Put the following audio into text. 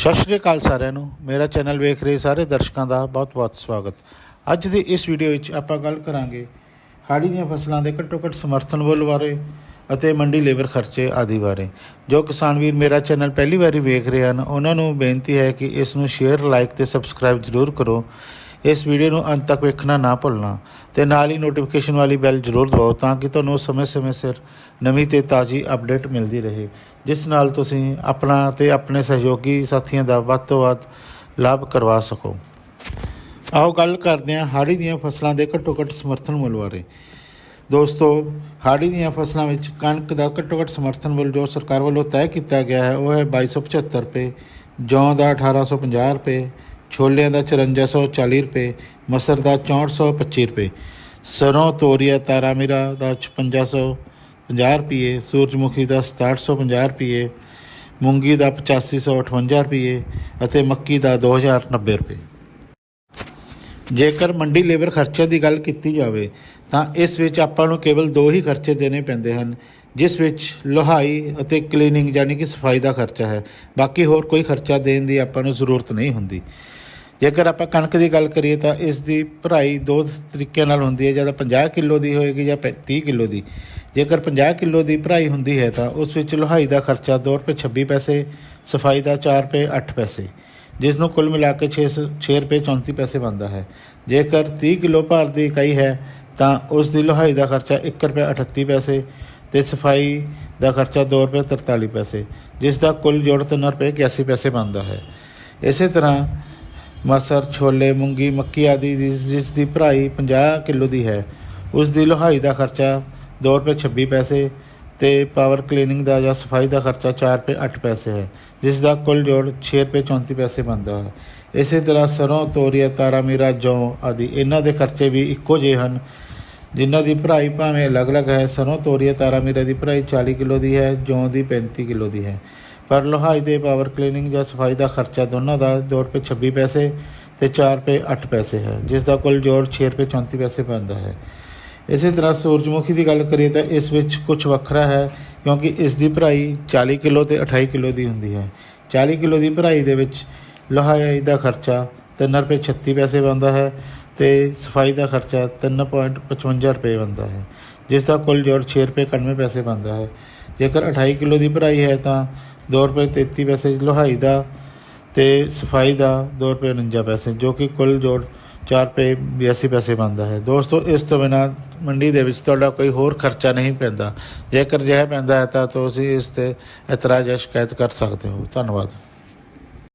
ਸਤਿ ਸ਼੍ਰੀ ਅਕਾਲ ਸਾਰਿਆਂ ਨੂੰ। ਮੇਰਾ ਚੈਨਲ ਵੇਖ ਰਹੇ ਸਾਰੇ ਦਰਸ਼ਕਾਂ ਦਾ ਬਹੁਤ-ਬਹੁਤ ਸਵਾਗਤ। ਅੱਜ ਦੀ ਇਸ ਵੀਡੀਓ ਵਿੱਚ ਆਪਾਂ ਗੱਲ ਕਰਾਂਗੇ ਹਾੜੀ ਦੀਆਂ ਫਸਲਾਂ ਦੇ ਘੱਟੋ-ਘੱਟ ਸਮਰਥਨ ਮੁੱਲ ਬਾਰੇ ਅਤੇ ਮੰਡੀ ਲੇਬਰ ਖਰਚੇ ਆਦਿ ਬਾਰੇ। ਜੋ ਕਿਸਾਨ ਵੀਰ ਮੇਰਾ ਚੈਨਲ ਪਹਿਲੀ ਵਾਰੀ ਵੇਖ ਰਹੇ ਹਨ, ਉਹਨਾਂ ਨੂੰ ਬੇਨਤੀ ਹੈ ਕਿ ਇਸ ਨੂੰ ਸ਼ੇਅਰ ਲਾਈਕ ਤੇ ਸਬਸਕ੍ਰਾਈਬ ਜ਼ਰੂਰ ਕਰੋ। ਇਸ ਵੀਡੀਓ ਨੂੰ ਅੰਤ ਤੱਕ ਵੇਖਣਾ ਨਾ ਭੁੱਲਣਾ ਤੇ ਨਾਲ ਹੀ ਨੋਟੀਫਿਕੇਸ਼ਨ ਵਾਲੀ ਬੈਲ ਜ਼ਰੂਰ ਦਬਾਓ ਤਾਂ ਕਿ ਤੁਹਾਨੂੰ ਸਮੇਂ-ਸਮੇਂ ਸਿਰ ਨਵੀਂ ਤੇ ਤਾਜ਼ੀ ਅਪਡੇਟ ਮਿਲਦੀ ਰਹੇ। ਜਿਸ ਨਾਲ ਤੁਸੀਂ ਆਪਣਾ ਤੇ ਆਪਣੇ ਸਹਿਯੋਗੀ ਸਾਥੀਆਂ ਦਾ ਵੱਧ ਤੋਂ ਵੱਧ ਲਾਭ ਕਰਵਾ ਸਕੋ। ਆਓ ਗੱਲ ਕਰਦੇ ਹਾਂ ਹਾੜੀ ਦੀਆਂ ਫਸਲਾਂ ਦੇ ਘੱਟੋ ਘੱਟ ਸਮਰਥਨ ਮੁੱਲ ਬਾਰੇ। ਦੋਸਤੋ, ਹਾੜੀ ਦੀਆਂ ਫਸਲਾਂ ਵਿੱਚ ਕਣਕ ਦਾ ਘੱਟੋ ਘੱਟ ਸਮਰਥਨ ਮੁੱਲ ਜੋ ਸਰਕਾਰ ਵੱਲੋਂ ਤੈਅ ਕੀਤਾ ਗਿਆ ਹੈ, ਉਹ ਹੈ 2275 ਰੁਪਏ, ਜੌਂ ਦਾ 1850 ਰੁਪਏ ਛੋਲਿਆਂ ਦਾ 5440 ਰੁਪਏ, ਮਸਰ ਦਾ 6425 ਰੁਪਏ, ਸਰੋਂ, ਤੋਰੀਆ ਤਾਰਾ ਮੀਰਾ ਦਾ 5650 ਰੁਪਏ, ਸੂਰਜਮੁਖੀ ਦਾ 6750 ਰੁਪਏ, ਮੂੰਗੀ ਦਾ 8558 ਰੁਪਏ ਅਤੇ ਮੱਕੀ ਦਾ 2090 ਰੁਪਏ। ਜੇਕਰ ਮੰਡੀ ਲੇਬਰ ਖਰਚਿਆਂ ਦੀ ਗੱਲ ਕੀਤੀ ਜਾਵੇ, ਤਾਂ ਇਸ ਵਿੱਚ ਆਪਾਂ ਨੂੰ ਕੇਵਲ ਦੋ ਹੀ ਖਰਚੇ ਦੇਣੇ ਪੈਂਦੇ ਹਨ, ਜਿਸ ਵਿੱਚ ਲੋਹਾਈ ਅਤੇ ਕਲੀਨਿੰਗ ਯਾਨੀ ਕਿ ਸਫ਼ਾਈ ਦਾ ਖਰਚਾ ਹੈ। ਬਾਕੀ ਹੋਰ ਕੋਈ ਖਰਚਾ ਦੇਣ ਦੀ ਆਪਾਂ ਨੂੰ ਜ਼ਰੂਰਤ ਨਹੀਂ ਹੁੰਦੀ। ਜੇਕਰ ਆਪਾਂ ਕਣਕ ਦੀ ਗੱਲ ਕਰੀਏ ਤਾਂ ਇਸ ਦੀ ਭਰਾਈ ਦੋ ਤਰੀਕਿਆਂ ਨਾਲ ਹੁੰਦੀ ਹੈ, ਜਾਂ ਤਾਂ 50 ਕਿਲੋ ਦੀ ਹੋਏਗੀ ਜਾਂ 30 ਕਿਲੋ ਦੀ। ਜੇਕਰ 50 ਕਿਲੋ ਦੀ ਭਰਾਈ ਹੁੰਦੀ ਹੈ ਤਾਂ ਉਸ ਵਿੱਚ ਲੋਹਾਈ ਦਾ ਖਰਚਾ 2 ਰੁਪਏ 26 ਪੈਸੇ, ਸਫ਼ਾਈ ਦਾ 4 ਰੁਪਏ 8 ਪੈਸੇ, ਜਿਸ ਨੂੰ ਕੁੱਲ ਮਿਲਾ ਕੇ 6 6 ਰੁਪਏ 34 ਪੈਸੇ ਬਣਦਾ ਹੈ। ਜੇਕਰ 30 ਕਿਲੋ ਭਾਰ ਦੀ ਇਕਾਈ ਹੈ ਤਾਂ ਉਸ ਦੀ ਲੋਹਾਈ ਦਾ ਖਰਚਾ 1 ਰੁਪਏ 38 ਪੈਸੇ ਤੇ ਸਫ਼ਾਈ ਦਾ ਖਰਚਾ 2 ਰੁਪਏ 43 ਪੈਸੇ, ਜਿਸ ਦਾ ਕੁੱਲ ਜੋੜ 3 ਰੁਪਏ 81 ਪੈਸੇ ਬਣਦਾ ਹੈ। ਇਸੇ ਤਰ੍ਹਾਂ ਮਸਰ, ਛੋਲੇ, ਮੂੰਗੀ, ਮੱਕੀ ਆਦਿ ਦੀ ਜਿਸ ਦੀ ਭਰਾਈ 50 ਕਿਲੋ ਦੀ ਹੈ, ਉਸ ਦੀ ਲੋਹਾਈ ਦਾ ਖਰਚਾ 2 ਰੁਪਏ 26 ਪੈਸੇ ਤੇ ਪਾਵਰ ਕਲੀਨਿੰਗ ਦਾ ਜਾਂ ਸਫ਼ਾਈ ਦਾ ਖਰਚਾ 4 ਰੁਪਏ 8 ਪੈਸੇ ਹੈ, ਜਿਸ ਦਾ ਕੁੱਲ ਜੋੜ 6 ਰੁਪਏ 34 ਪੈਸੇ ਬਣਦਾ ਹੈ। ਇਸੇ ਤਰ੍ਹਾਂ ਸਰੋਂ, ਤੋਰੀਆ, ਤਾਰਾ, ਮੀਰਾ, ਜੌਂ ਆਦਿ ਇਹਨਾਂ ਦੇ ਖਰਚੇ ਵੀ ਇੱਕੋ ਜਿਹੇ ਹਨ, ਜਿਨ੍ਹਾਂ ਦੀ ਭਰਾਈ ਭਾਵੇਂ ਅਲੱਗ-ਅਲੱਗ ਹੈ। ਸਰੋਂ, ਤੋਰੀਆ, ਤਾਰਾ, ਮੀਰਾ ਦੀ ਭਰਾਈ 40 ਕਿਲੋ ਦੀ ਹੈ, ਜੌਂ ਦੀ 35 ਕਿਲੋ ਦੀ ਹੈ। ਪਰ ਲੋਹਾਈ ਦੇ ਪਾਵਰ ਕਲੀਨਿੰਗ ਜਾਂ ਸਫ਼ਾਈ ਦਾ ਖਰਚਾ ਦੋਨਾਂ ਦਾ 2 ਰੁਪਏ 26 ਪੈਸੇ ਤੇ 4 ਰੁਪਏ 8 ਪੈਸੇ ਹੈ, ਜਿਸ ਦਾ ਕੁੱਲ ਜੋੜ 6 ਰੁਪਏ 34 ਪੈਸੇ ਬਣਦਾ ਹੈ। ਇਸੇ ਤਰ੍ਹਾਂ ਸੂਰਜਮੁਖੀ ਦੀ ਗੱਲ ਕਰੀਏ ਤਾਂ ਇਸ ਵਿੱਚ ਕੁਝ ਵੱਖਰਾ ਹੈ, ਕਿਉਂਕਿ ਇਸ ਦੀ ਭਰਾਈ 40 ਕਿਲੋ ਤੇ 28 ਕਿਲੋ ਦੀ ਹੁੰਦੀ ਹੈ। 40 ਕਿਲੋ ਦੀ ਭਰਾਈ ਦੇ ਵਿੱਚ ਲੋਹਾਈ ਦਾ ਖਰਚਾ 3 ਰੁਪਏ 36 ਪੈਸੇ ਬਣਦਾ ਹੈ ਤੇ ਸਫ਼ਾਈ ਦਾ ਖਰਚਾ 3.55 ਰੁਪਏ ਬਣਦਾ ਹੈ, ਜਿਸ ਦਾ ਕੁੱਲ ਜੋੜ 6 ਰੁਪਏ 91 ਪੈਸੇ ਬਣਦਾ ਹੈ। ਜੇਕਰ 28 ਕਿਲੋ ਦੀ ਭਰਾਈ ਹੈ ਤਾਂ 2 ਰੁਪਏ 33 ਪੈਸੇ ਲੋਹਾਈ ਦਾ ਤੇ ਸਫ਼ਾਈ ਦਾ 2 ਰੁਪਏ 49 ਪੈਸੇ, ਜੋ ਕਿ ਕੁੱਲ ਜੋੜ 4 ਰੁਪਏ 82 ਪੈਸੇ ਬਣਦਾ ਹੈ। ਦੋਸਤੋ, ਇਸ ਤੋਂ ਬਿਨਾਂ ਮੰਡੀ ਦੇ ਵਿੱਚ ਤੁਹਾਡਾ ਕੋਈ ਹੋਰ ਖਰਚਾ ਨਹੀਂ ਪੈਂਦਾ। ਜੇਕਰ ਅਜਿਹਾ ਪੈਂਦਾ ਹੈ ਤਾਂ ਤੁਸੀਂ ਇਸ ਤੇ ਇਤਰਾਜ਼ ਜਾਂ ਸ਼ਿਕਾਇਤ ਕਰ ਸਕਦੇ ਹੋ। ਧੰਨਵਾਦ।